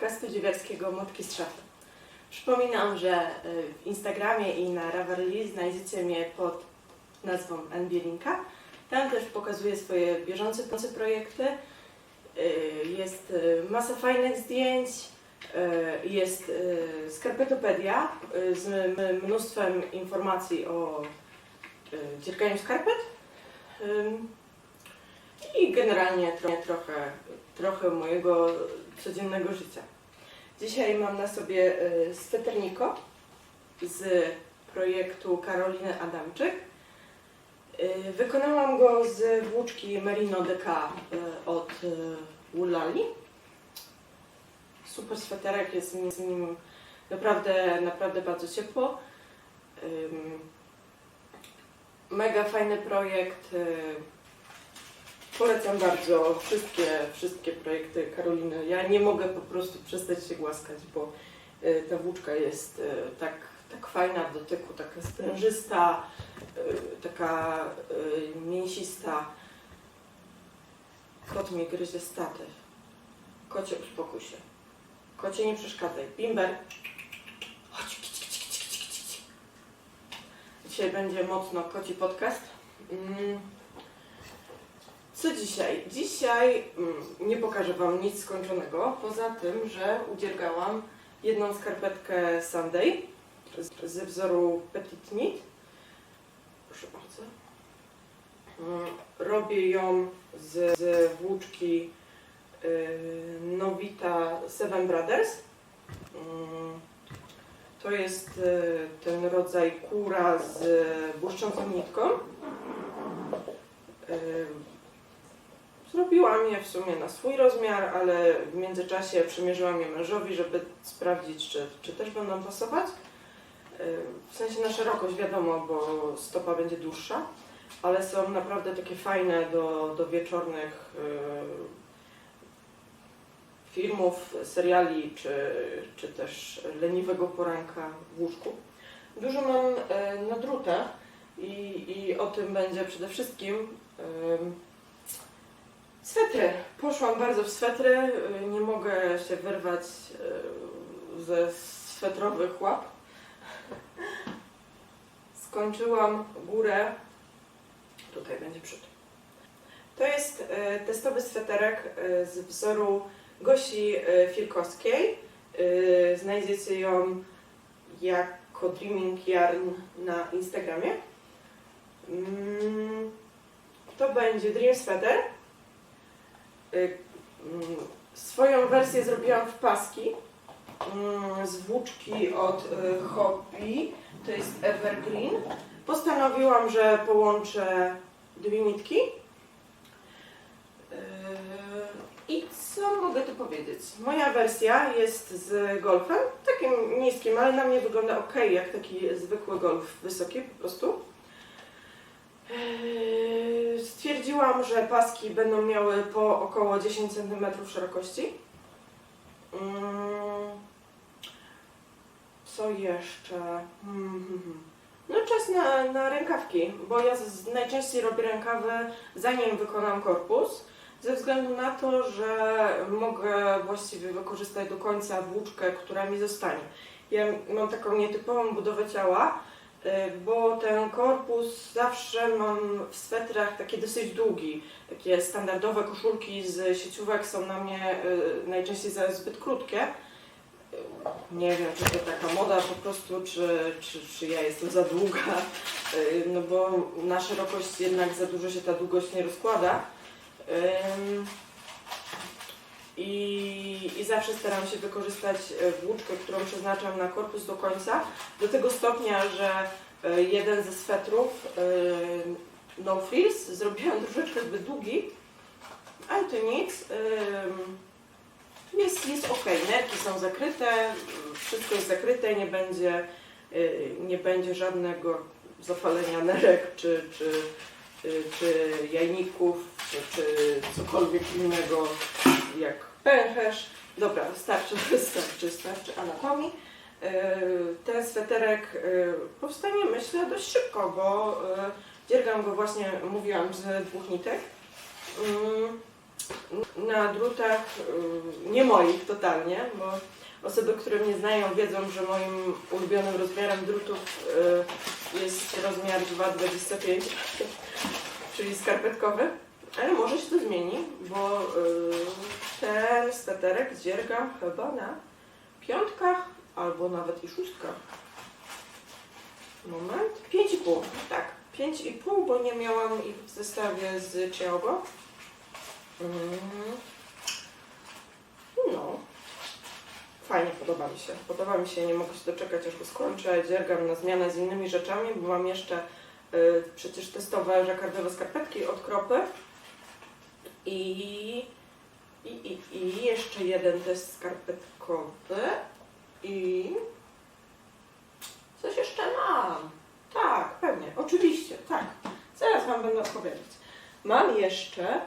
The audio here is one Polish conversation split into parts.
podcastu dziewiarskiego Motki z szafy. Przypominam, że y, w Instagramie i na Ravelry znajdziecie mnie pod nazwą Nbielinka. Tam też pokazuję swoje bieżące projekty. Y, Jest y, masa fajnych zdjęć, jest skarpetopedia z mnóstwem informacji o dzierganiu skarpet. I generalnie tro- trochę, trochę mojego codziennego życia. Dzisiaj mam na sobie y, sweterniko z projektu Karoliny Adamczyk. Y, Wykonałam go z włóczki Merino DK y, od Woolali. Super sweterek, jest z nim naprawdę, naprawdę bardzo ciepło. Mega fajny projekt. Polecam bardzo wszystkie, wszystkie projekty Karoliny. Ja nie mogę po prostu przestać się głaskać, bo y, ta włóczka jest y, tak, tak fajna w dotyku, taka sprężysta, y, taka mięsista. Kot mi gryzie statyw. Kocie, uspokój się. Kocie, nie przeszkadzaj. Bimber. Chodź, kici. Dzisiaj będzie mocno koci podcast. Mm. Co dzisiaj? Dzisiaj mm, nie pokażę Wam nic skończonego, poza tym, że udziergałam jedną skarpetkę Sunday z- ze wzoru Petit Knit. Proszę bardzo. Mm, Robię ją z, z włóczki y, Novita Seven Brothers. Mm, To jest y, ten rodzaj kura z błyszczącą nitką. Y, Zrobiłam je w sumie na swój rozmiar, ale w międzyczasie przymierzyłam je mężowi, żeby sprawdzić, czy, czy też będą pasować. W sensie na szerokość wiadomo, bo stopa będzie dłuższa, ale są naprawdę takie fajne do, do wieczornych yy, filmów, seriali, czy, czy też leniwego poranka w łóżku. Dużo mam yy, na drutach i, i o tym będzie przede wszystkim. Swetry. Poszłam bardzo w swetry. y, Nie mogę się wyrwać y, ze swetrowych łap. Skończyłam górę. Tutaj będzie przód. To jest y, testowy sweterek z wzoru Gosi Filkowskiej. Znajdziecie ją jako Dreaming Yarn na Instagramie. Mm, To będzie Dream Sweater. Y, mm, Swoją wersję zrobiłam w paski mm, z włóczki od y, Hobby, to jest Evergreen. Postanowiłam, że połączę dwie nitki. Y, I co mogę tu powiedzieć? Moja wersja jest z golfem, takim niskim, ale na mnie wygląda ok, jak taki zwykły golf, wysoki po prostu. Eee, Stwierdziłam, że paski będą miały po około 10 cm szerokości. Mm, Co jeszcze? Hmm, hmm, hmm. No czas na, na rękawki, bo ja najczęściej robię rękawy zanim wykonam korpus, ze względu na to, że mogę właściwie wykorzystać do końca włóczkę, która mi zostanie. Ja mam taką nietypową budowę ciała, bo ten korpus zawsze mam w swetrach takie dosyć długi. Takie standardowe koszulki z sieciówek są na mnie y, najczęściej za zbyt krótkie. Nie wiem, czy to taka moda po prostu, czy, czy, czy ja jestem za długa, Y, no bo na szerokość jednak za dużo się ta długość nie rozkłada. I, I zawsze staram się wykorzystać e, włóczkę, którą przeznaczam na korpus do końca, do tego stopnia, że e, jeden ze swetrów e, No Frills zrobiłam troszeczkę zbyt długi, ale to nic. Jest, jest ok, nerki są zakryte, wszystko jest zakryte, nie będzie, nie będzie żadnego zapalenia nerek czy, czy, czy jajników, czy, czy cokolwiek innego jak pęcherz. Dobra, starczy, starczy, starczy anatomii. Yy, Ten sweterek yy, powstanie myślę dość szybko, bo yy, dziergam go właśnie, mówiłam, z dwóch nitek. Yy, na drutach nie moich totalnie, bo osoby, które mnie znają wiedzą, że moim ulubionym rozmiarem drutów jest rozmiar 2,25, czyli skarpetkowy. Ale może się to zmieni, bo y, ten sweterek zdziergam chyba na piątkach albo nawet i szóstkach. Moment. 5,5. Tak, 5,5, bo nie miałam ich w zestawie z Ciaogo. Mm. No. Fajnie, podoba mi się. Podoba mi się, nie mogę się doczekać, aż go skończę. Dziergam na zmianę z innymi rzeczami, bo mam jeszcze y, przecież testowe żakardowe skarpetki od kropy. I, i, i, I jeszcze jeden test skarpetkowy. I coś jeszcze mam. Tak, pewnie, oczywiście, tak. Zaraz Wam będę opowiadać. Mam jeszcze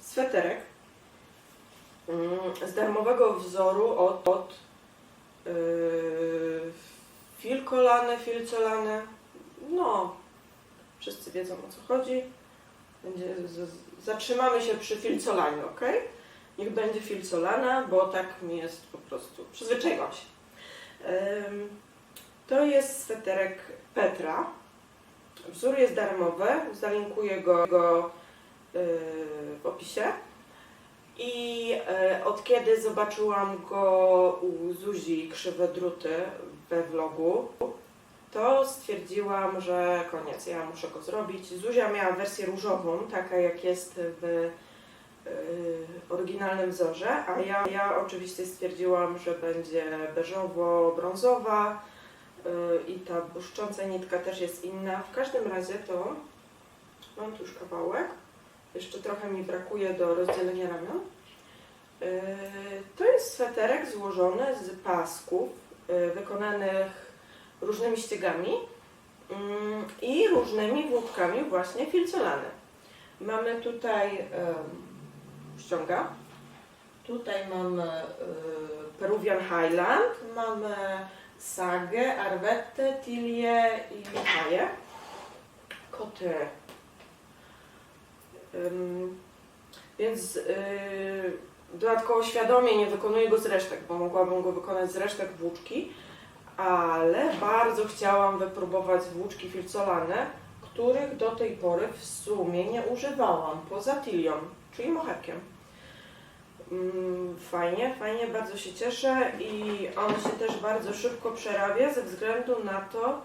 sweterek mm, z darmowego wzoru od, od yy, filkolane, filcolane. No, wszyscy wiedzą o co chodzi. Będzie, z, z, zatrzymamy się przy filcolaniu, ok? Niech będzie filcolana, bo tak mi jest po prostu. Przyzwyczaiłam się. To jest sweterek Petra. Wzór jest darmowy, zalinkuję go, yy, w opisie. I yy, od kiedy zobaczyłam go u Zuzi Krzywe Druty we vlogu, to stwierdziłam, że koniec, ja muszę go zrobić. Zuzia miała wersję różową, taka jak jest w yy, oryginalnym wzorze, a ja, ja oczywiście stwierdziłam, że będzie beżowo-brązowa, yy, i ta błyszcząca nitka też jest inna. W każdym razie to mam tu już kawałek. Jeszcze trochę mi brakuje do rozdzielenia ramion. Yy, To jest sweterek złożony z pasków wykonanych różnymi ściegami yy, i różnymi włókami właśnie filcolane. Mamy tutaj ściąga. Tutaj mamy yy, Peruvian Highland, mamy Sagę, Arwettę, Tilię i Haję. Koty. Więc yy, dodatkowo świadomie nie wykonuję go z resztek, bo mogłabym go wykonać z resztek włóczki, ale bardzo chciałam wypróbować włóczki filcolane, których do tej pory w sumie nie używałam, poza tilią, czyli moherkiem. Mm, Fajnie, fajnie, bardzo się cieszę i on się też bardzo szybko przerabia ze względu na to,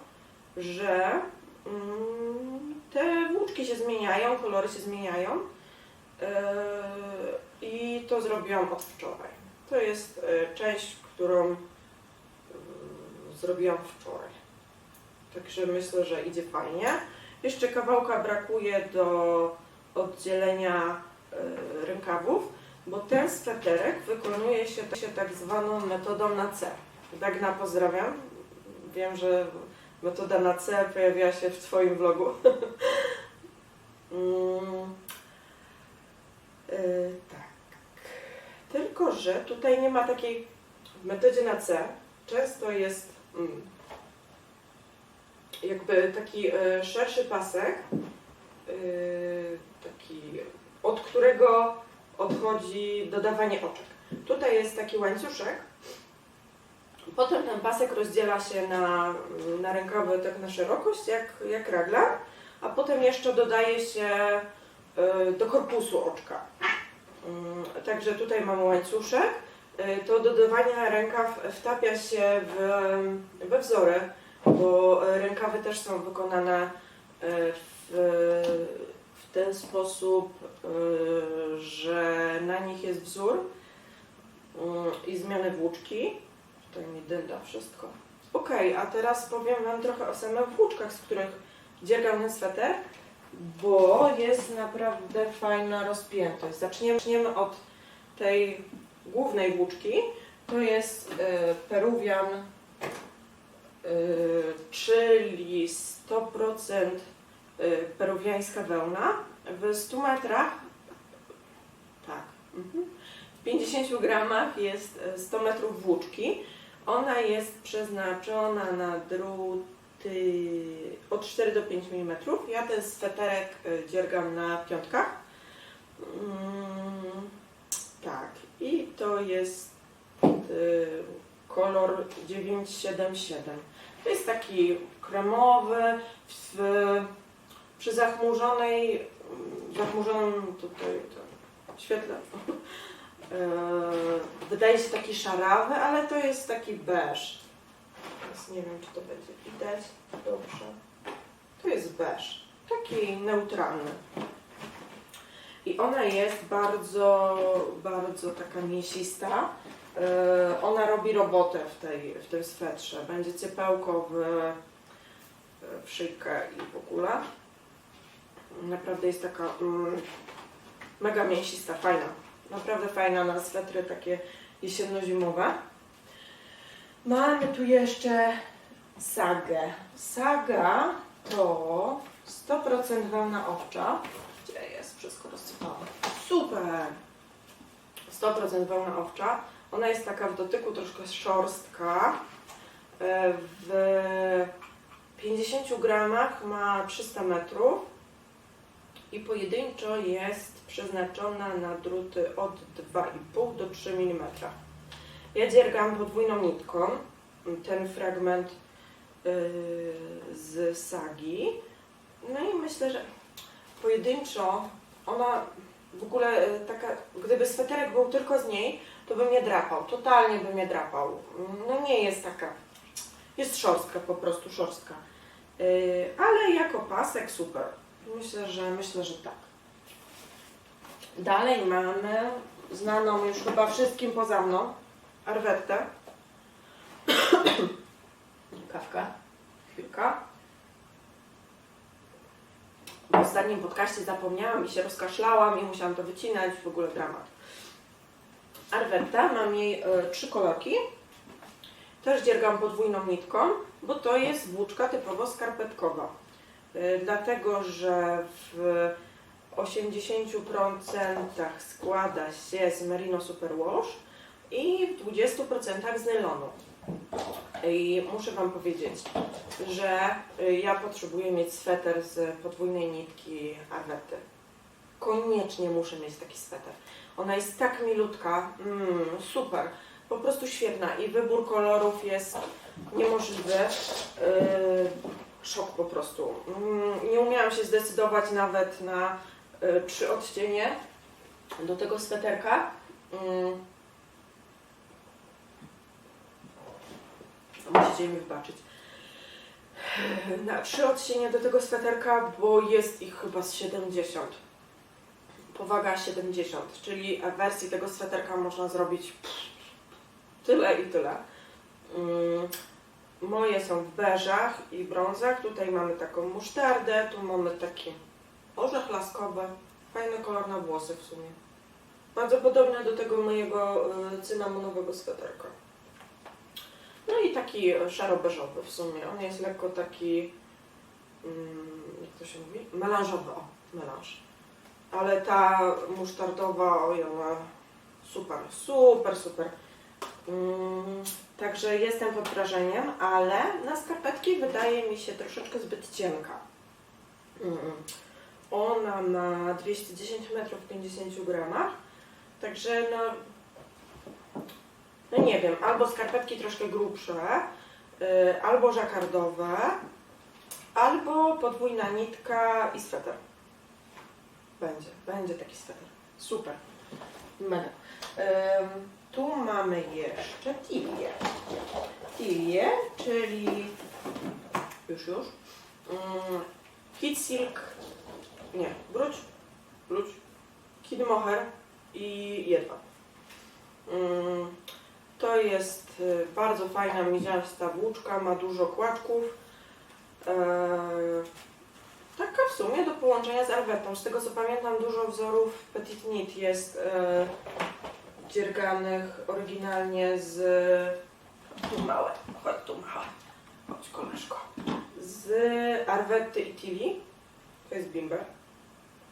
że mm, te włóczki się zmieniają, kolory się zmieniają yy, i to zrobiłam od wczoraj. To jest yy, część, którą zrobiłam wczoraj. Także myślę, że idzie fajnie. Jeszcze kawałka brakuje do oddzielenia yy, rękawów bo ten sweterek wykonuje się, się tak zwaną metodą na C. Dagna pozdrawiam. Wiem, że metoda na C pojawiła się w Twoim vlogu. mm, yy, tak. Tylko, że tutaj nie ma takiej w metodzie na C. Często jest jakby taki y, szerszy pasek, y, taki, od którego odchodzi dodawanie oczek. Tutaj jest taki łańcuszek. Potem ten pasek rozdziela się na, na rękawy tak na szerokość, jak, jak raglan, a potem jeszcze dodaje się y, do korpusu oczka. Y, Także tutaj mamy łańcuszek. Y, To dodawanie rękaw wtapia się w, we wzory, bo rękawy też są wykonane y, w, w ten sposób, że na nich jest wzór y, i zmiany włóczki. Tutaj mi dynda wszystko. Ok, a teraz powiem Wam trochę o samych włóczkach, z których dziergam ten sweter, bo jest naprawdę fajna rozpiętość. Zaczniemy, zaczniemy od tej głównej włóczki. To jest y, Peruvian, y, czyli 100% y, peruwiańska wełna. W 100 metrach, tak, mhm. w 50 gramach jest y, 100 metrów włóczki. Ona jest przeznaczona na druty od 4 do 5 mm. Ja ten sweterek dziergam na piątkach. To jest y, kolor 977. To jest taki kremowy, w, przy zachmurzonej, zachmurzonym tutaj to, świetle. y, Wydaje się taki szarawy, ale to jest taki beż. Nie wiem, czy to będzie widać dobrze. To jest beż, taki neutralny. I ona jest bardzo, bardzo taka mięsista. Yy, Ona robi robotę w, tej, w tym swetrze. Będzie ciepełko w, w szyjkę i w ogóle. Naprawdę jest taka mm, mega mięsista, fajna. Naprawdę fajna na swetry takie jesienno-zimowe. Mamy tu jeszcze sagę. Saga to 100% wełna owcza. Wszystko rozsypałam. Super! 100% wełna owcza. Ona jest taka w dotyku troszkę szorstka. E, W 50 gramach ma 300 metrów i pojedynczo jest przeznaczona na druty od 2,5 do 3 mm. Ja dziergam podwójną nitką ten fragment yy, z sagi. No i myślę, że pojedynczo ona w ogóle y, taka, gdyby sweterek był tylko z niej, to by mnie drapał, totalnie by mnie drapał. No nie jest taka, jest szorstka po prostu, szorstka. Yy, ale jako pasek super. Myślę, że myślę, że tak. Dalej mamy znaną już chyba wszystkim poza mną arwetę. Kawka. Chwilka. W ostatnim podcaście zapomniałam i się rozkaszlałam i musiałam to wycinać, w ogóle dramat. Arwetta, mam jej e, trzy kolorki. Też dziergam podwójną nitką, bo to jest włóczka typowo skarpetkowa. E, dlatego, że w 80% składa się z Merino Superwash i w 20% z nylonu. I muszę Wam powiedzieć, że y, ja potrzebuję mieć sweter z podwójnej nitki Arwety. Koniecznie muszę mieć taki sweter. Ona jest tak milutka, mm, super, po prostu świetna i wybór kolorów jest niemożliwy. Yy, szok po prostu. Mm, nie umiałam się zdecydować nawet na y, trzy odcienie do tego sweterka. Mm. Musicie mi wybaczyć. Na trzy odcienie do tego sweterka, bo jest ich chyba z 70. Powaga 70, czyli wersji tego sweterka można zrobić tyle i tyle. Mm, Moje są w beżach i brązach. Tutaj mamy taką musztardę, tu mamy taki orzech laskowy. Fajny kolor na włosy w sumie. Bardzo podobny do tego mojego y, cynamonowego sweterka. No i taki szaro-beżowy w sumie. On jest lekko taki, mm, jak to się mówi? Melanżowy, o, melanż. Ale ta musztardowa, ona super, super, super. Mm, także jestem pod wrażeniem, ale na skarpetki wydaje mi się troszeczkę zbyt cienka. Ona ma 210 metrów w 50 gramach, także no, no nie wiem, albo skarpetki troszkę grubsze, y, albo żakardowe, albo podwójna nitka i sweter. Będzie, będzie taki sweter. Super. Mega. Ym, tu mamy jeszcze tilię. Tilię, czyli już, już. Ym, Kid Silk, nie, wróć, wróć, Kid Mohair i Jedwab. Ym, to jest y, bardzo fajna, miziasta włóczka, ma dużo kłaczków. Eee, taka w sumie do połączenia z arwetą. Z tego co pamiętam, dużo wzorów Petit Knit jest e, dzierganych oryginalnie z... Tu małe, chodź tu małe. Chodź koleżko. Z arwety i Tili. To jest bimber.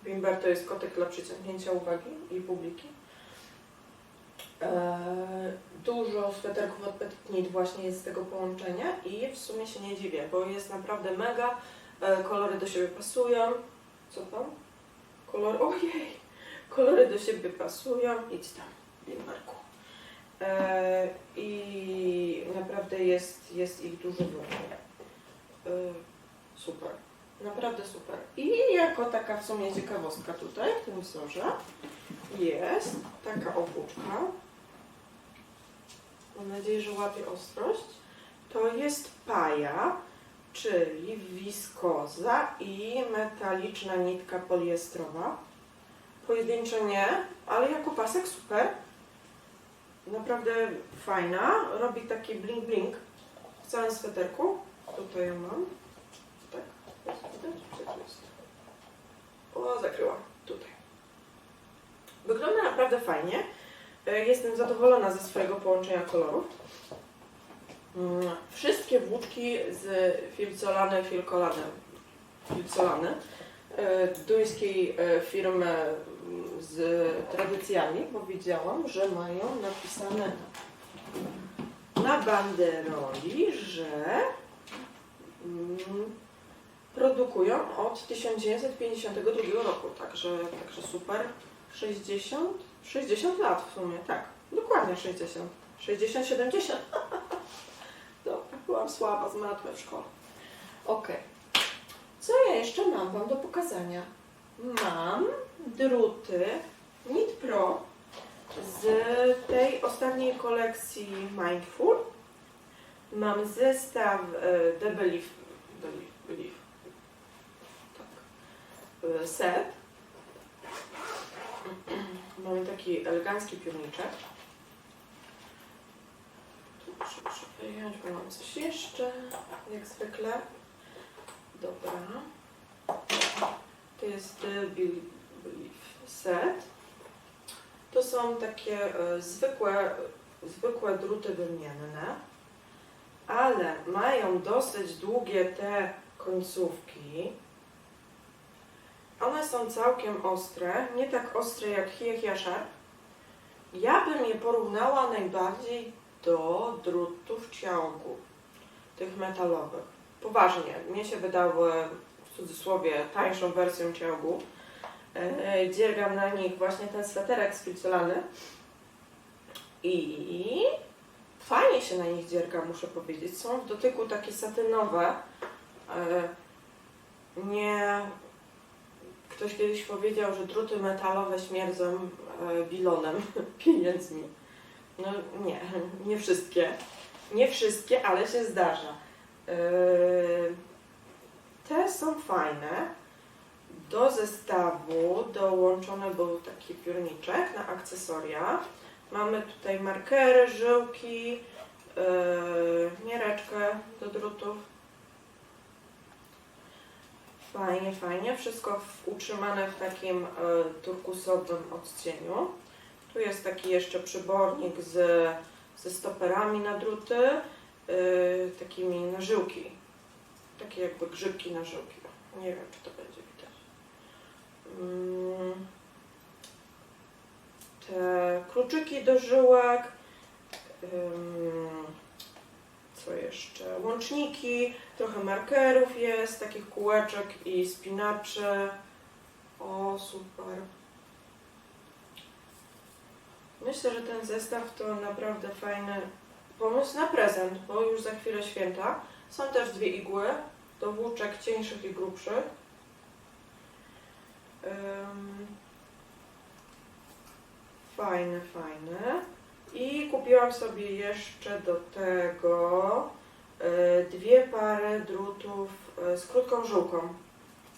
Bimber to jest kotek dla przyciągnięcia uwagi i publiki. Eee, dużo sweterków od Petit właśnie jest z tego połączenia i w sumie się nie dziwię, bo jest naprawdę mega, e, kolory do siebie pasują. Co tam? Kolor, ojej, kolory do siebie pasują. Idź tam, bimberku. E, I naprawdę jest, jest ich dużo dużo. E, Super. Naprawdę super. I jako taka w sumie ciekawostka tutaj w tym wzorze jest taka obłuczka. Mam nadzieję, że łapie ostrość. To jest paja, czyli wiskoza i metaliczna nitka poliestrowa. Pojedynczo nie, ale jako pasek super. Naprawdę fajna. Robi taki bling bling w całym sweterku. Tutaj ją mam. Tak, jest? O, zakryła. Tutaj. Wygląda naprawdę fajnie. E, Jestem zadowolona ze swojego połączenia kolorów. Mm, Wszystkie włóczki z filcolany filcolany, filcolany e, duńskiej e, firmy mm, z tradycjami, bo widziałam, że mają napisane na banderoli, że mm, produkują od 1952 roku, także, także super. 60, 60 lat w sumie, tak, dokładnie 60, 60, 70. Dobra, byłam słaba z matmy w szkole. Ok. Co ja jeszcze mam Wam do pokazania? Mam druty Knit Pro z tej ostatniej kolekcji Mindful. Mam zestaw e, The Belief, Belief, Belief. Tak. E, set. Mamy taki elegancki piórniczek. Tu muszę, wyjąć, bo mam coś jeszcze, jak zwykle. Dobra. To jest Bel- Belief Set. To są takie e, zwykłe, zwykłe druty wymienne, ale mają dosyć długie te końcówki. One są całkiem ostre, nie tak ostre jak Hie Hie Sharp. Ja bym je porównała najbardziej do drutów ciągu, tych metalowych. Poważnie, mnie się wydały w cudzysłowie tańszą wersją ciągu. E, Dziergam na nich właśnie ten sweterek spilcolany i fajnie się na nich dzierga, muszę powiedzieć. Są w dotyku takie satynowe. E, Nie Ktoś kiedyś powiedział, że druty metalowe śmierdzą e, bilonem, pieniędzmi. No nie, nie wszystkie. Nie wszystkie, ale się zdarza. E, te są fajne. Do zestawu dołączony był taki piórniczek na akcesoria. Mamy tutaj markery, żyłki, miereczkę do drutów. Fajnie, fajnie. Wszystko utrzymane w takim e, turkusowym odcieniu. Tu jest taki jeszcze przybornik z, ze stoperami na druty, e, takimi na żyłki. Takie jakby grzybki na żyłki. Nie wiem, czy to będzie widać. Mm. Te kluczyki do żyłek. Co jeszcze? Łączniki, trochę markerów jest, takich kółeczek i spinaczy. O, super. Myślę, że ten zestaw to naprawdę fajny pomysł na prezent, bo już za chwilę święta. Są też dwie igły do włóczek cieńszych i grubszych. Ym, Fajne, fajne. I kupiłam sobie jeszcze do tego e, dwie pary drutów e, z krótką żyłką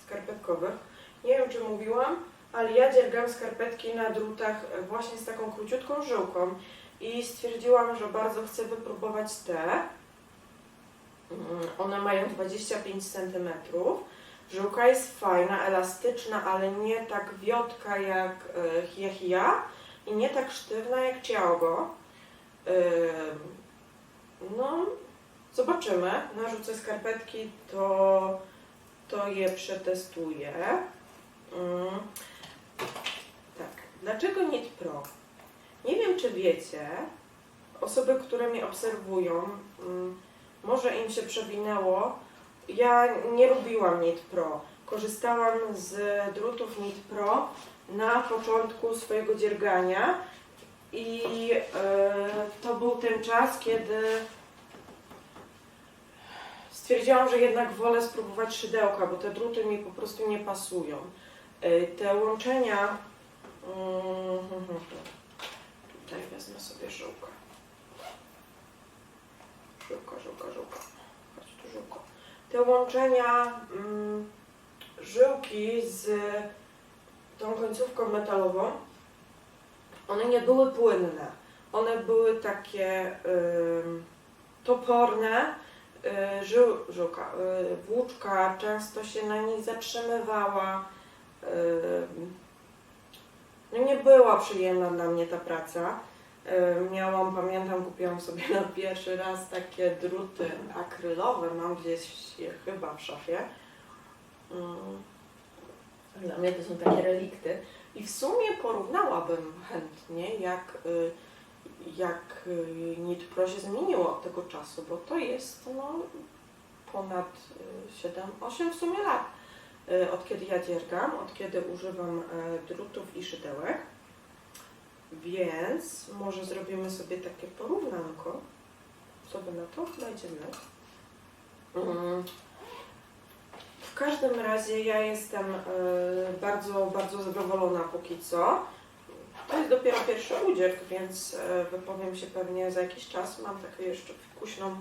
skarpetkowych. Nie wiem, czy mówiłam, ale ja dziergam skarpetki na drutach e, właśnie z taką króciutką żyłką i stwierdziłam, że bardzo chcę wypróbować te. Mm, One mają 25 cm. Żyłka jest fajna, elastyczna, ale nie tak wiotka jak hia hia i nie tak sztywna jak ciago. No, zobaczymy. Narzucę skarpetki, to, to je przetestuję. Tak, dlaczego Knit Pro? Nie wiem, czy wiecie, osoby, które mnie obserwują, może im się przewinęło. Ja nie lubiłam Knit Pro. Korzystałam z drutów Knit Pro na początku swojego dziergania I e, to był ten czas, kiedy stwierdziłam, że jednak wolę spróbować szydełka, bo te druty mi po prostu nie pasują. E, te łączenia. Mm, tutaj wezmę sobie żyłkę. Żyłka, żyłka, żyłka. Chodź tu żyłka. Te łączenia mm, żyłki z tą końcówką metalową, one nie były płynne. One były takie toporne. Y, żył, żyłka, y, włóczka często się na nich zatrzymywała. Ym, no nie była przyjemna dla mnie ta praca. Miałam, pamiętam, kupiłam sobie na pierwszy raz takie druty akrylowe, mam gdzieś je chyba w szafie. Mm. Dla mnie to są takie relikty. I w sumie porównałabym chętnie, jak, y, jak y, Knit Pro się zmieniło od tego czasu, bo to jest no, ponad 7-8 w sumie lat, y, od kiedy ja dziergam, od kiedy używam y, drutów i szydełek. Więc może zrobimy sobie takie porównanko. Co by na to? Znać. Mm. Każdym razie ja jestem e, bardzo, bardzo zadowolona póki co. To jest dopiero pierwszy udział, więc e, wypowiem się pewnie za jakiś czas. Mam taką jeszcze fikuśną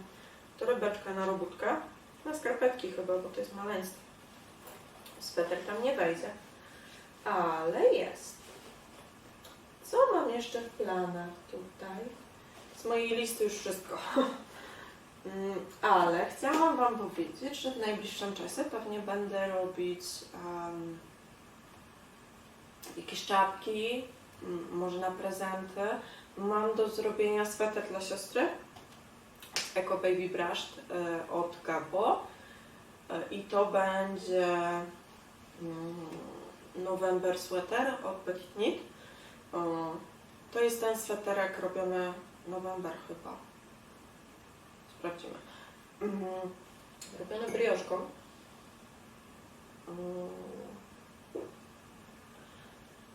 torebeczkę na robótkę. Na skarpetki chyba, bo to jest maleństwo. Sweter tam nie wejdzie. Ale jest. Co mam jeszcze w planach tutaj? Z mojej listy już wszystko. Mm, Ale chciałam Wam powiedzieć, że w najbliższym czasie pewnie będę robić um, jakieś czapki, może na prezenty. Mam do zrobienia sweter dla siostry z Eco Baby Brush e, od Gabo E, i to będzie mm, November Sweater od Petit To jest ten sweterek robiony November chyba. Sprawdzimy. Mhm. Robione brioszką. Mm.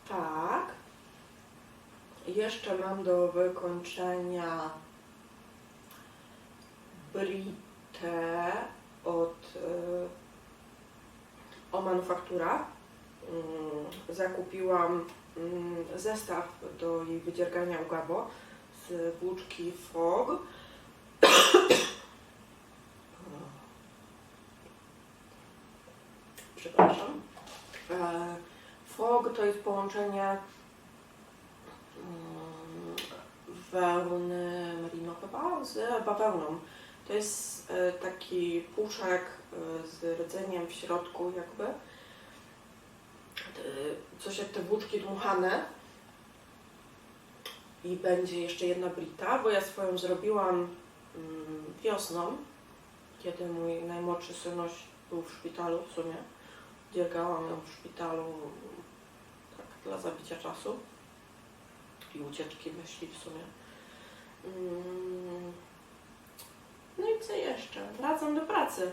Tak. Jeszcze mam do wykończenia britę od y, o manufaktura. Mm, Zakupiłam mm, zestaw do jej wydziergania u Gabo z włóczki Fog. Przepraszam. E, Fog to jest połączenie mm, wełny merino chyba z bawełną. To jest e, taki puszek e, z rdzeniem w środku jakby. E, Coś jak te włóczki dmuchane. I będzie jeszcze jedna brita, bo ja swoją zrobiłam mm, wiosną, kiedy mój najmłodszy synuś był w szpitalu w sumie. Dziergałam ją w szpitalu dla zabicia czasu i ucieczki myśli w sumie. Mm. No i co jeszcze? Wracam do pracy.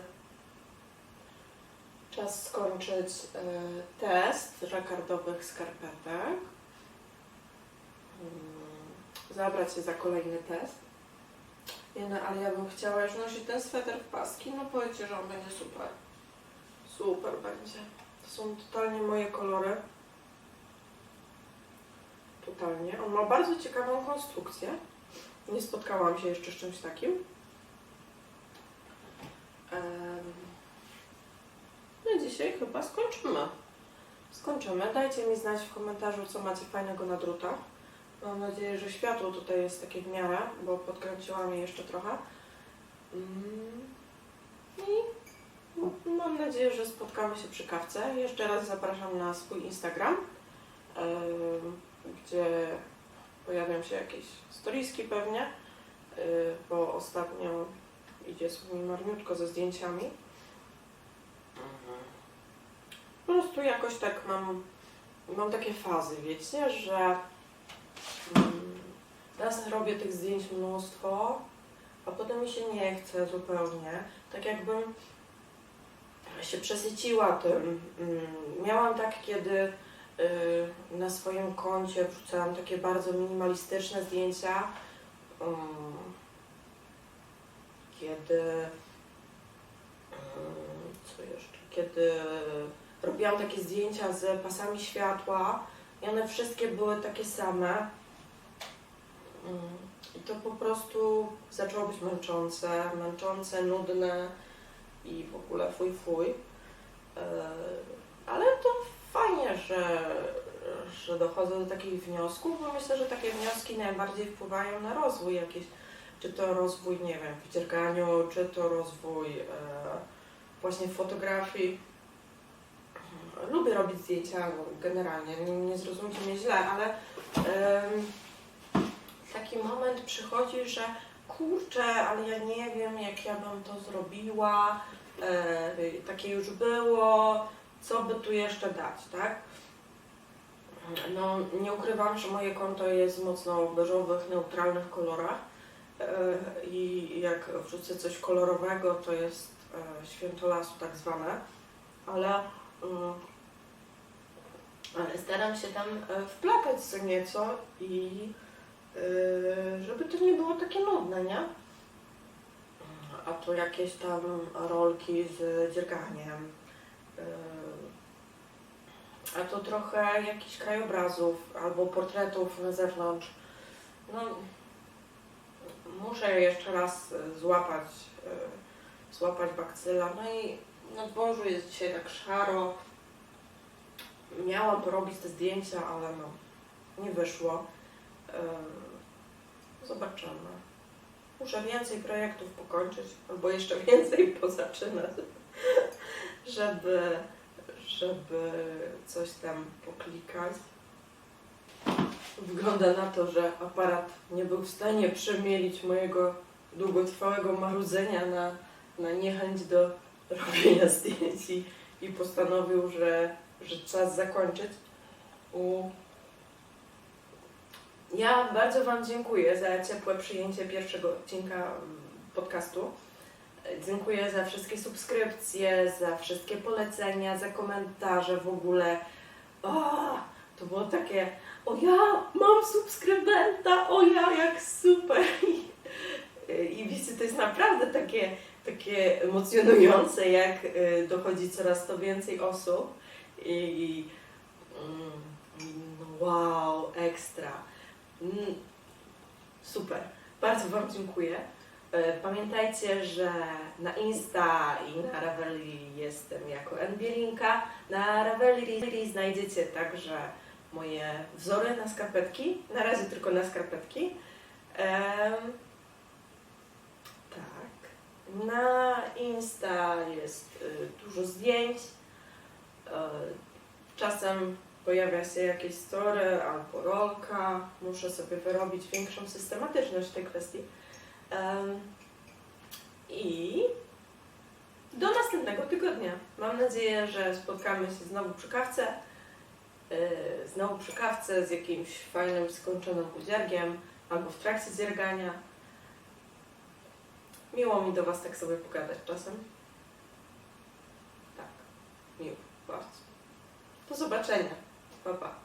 Czas skończyć e, test żakardowych skarpetek. Mm, Zabrać się za kolejny test. Nie, no, ale ja bym chciała już nosić ten sweter w paski. No powiedzcie, że on będzie super. Super będzie. To są totalnie moje kolory. Totalnie. On ma bardzo ciekawą konstrukcję. Nie spotkałam się jeszcze z czymś takim. No dzisiaj chyba skończymy. Skończymy. Dajcie mi znać w komentarzu, co macie fajnego na drutach. Mam nadzieję, że światło tutaj jest takie w miarę, bo podkręciłam je jeszcze trochę. Mm. I mam nadzieję, że spotkamy się przy kawce. Jeszcze raz zapraszam na swój Instagram, gdzie pojawią się jakieś storiski pewnie, y, bo ostatnio idzie sobie marniutko ze zdjęciami. Po prostu jakoś tak mam, mam takie fazy, wiecie, że mm, raz robię tych zdjęć mnóstwo, a potem mi się nie chce zupełnie. Tak jakbym się przesyciła tym. Mm, Miałam tak, kiedy na swoim koncie wrzucałam takie bardzo minimalistyczne zdjęcia. Um, kiedy um, co jeszcze? Kiedy robiłam takie zdjęcia z pasami światła i one wszystkie były takie same. I to po prostu zaczęło być męczące, męczące, nudne i w ogóle fuj fuj. Ale to fajnie, że, że dochodzę do takich wniosków, bo myślę, że takie wnioski najbardziej wpływają na rozwój jakiś. Czy to rozwój, nie wiem, w dzierganiu, czy to rozwój e, właśnie fotografii. Lubię robić zdjęcia generalnie, nie, nie zrozumcie mnie źle, ale em, taki moment przychodzi, że kurczę, ale ja nie wiem, jak ja bym to zrobiła, e, takie już było, co by tu jeszcze dać, tak? No, nie ukrywam, że moje konto jest mocno w beżowych, neutralnych kolorach e, i jak wrzucę coś kolorowego, to jest e, święto lasu tak zwane, ale, mm, ale staram się tam e, wplatać co nieco i żeby to nie było takie nudne, nie? A tu jakieś tam rolki z dzierganiem. A to trochę jakichś krajobrazów albo portretów na zewnątrz. No, muszę jeszcze raz e, złapać, e, złapać bakcyla. No i na dworzu jest dzisiaj tak szaro. Miałam porobić te zdjęcia, ale no, nie wyszło. E, Zobaczymy. Muszę więcej projektów pokończyć, albo jeszcze więcej pozaczynać, żeby, żeby coś tam poklikać. Wygląda na to, że aparat nie był w stanie przemielić mojego długotrwałego marudzenia na, na niechęć do robienia zdjęć i, i postanowił, że, że czas zakończyć. U... Ja bardzo Wam dziękuję za ciepłe przyjęcie pierwszego odcinka mm, podcastu. Dziękuję za wszystkie subskrypcje, za wszystkie polecenia, za komentarze w ogóle. O, to było takie, o ja mam subskrybenta, o ja jak super. I, i wiecie, to jest naprawdę takie, takie emocjonujące, jak y, dochodzi coraz to więcej osób. I mm, no wow, ekstra. Mm, Super. Bardzo Wam dziękuję. E, Pamiętajcie, że na Insta i na Ravelry jestem jako Nbielinka. Na Ravelry znajdziecie także moje wzory na skarpetki. Na razie tylko na skarpetki. Em, tak. Na Insta jest y, dużo zdjęć. E, Czasem pojawia się jakieś story albo rolka. Muszę sobie wyrobić większą systematyczność w tej kwestii. I do następnego tygodnia. Mam nadzieję, że spotkamy się znowu przy kawce. Yy, znowu przy kawce z jakimś fajnym, skończonym buziargiem albo w trakcie dziergania. Miło mi do Was tak sobie pogadać czasem. Tak, miło, bardzo. Do zobaczenia. Pa, pa.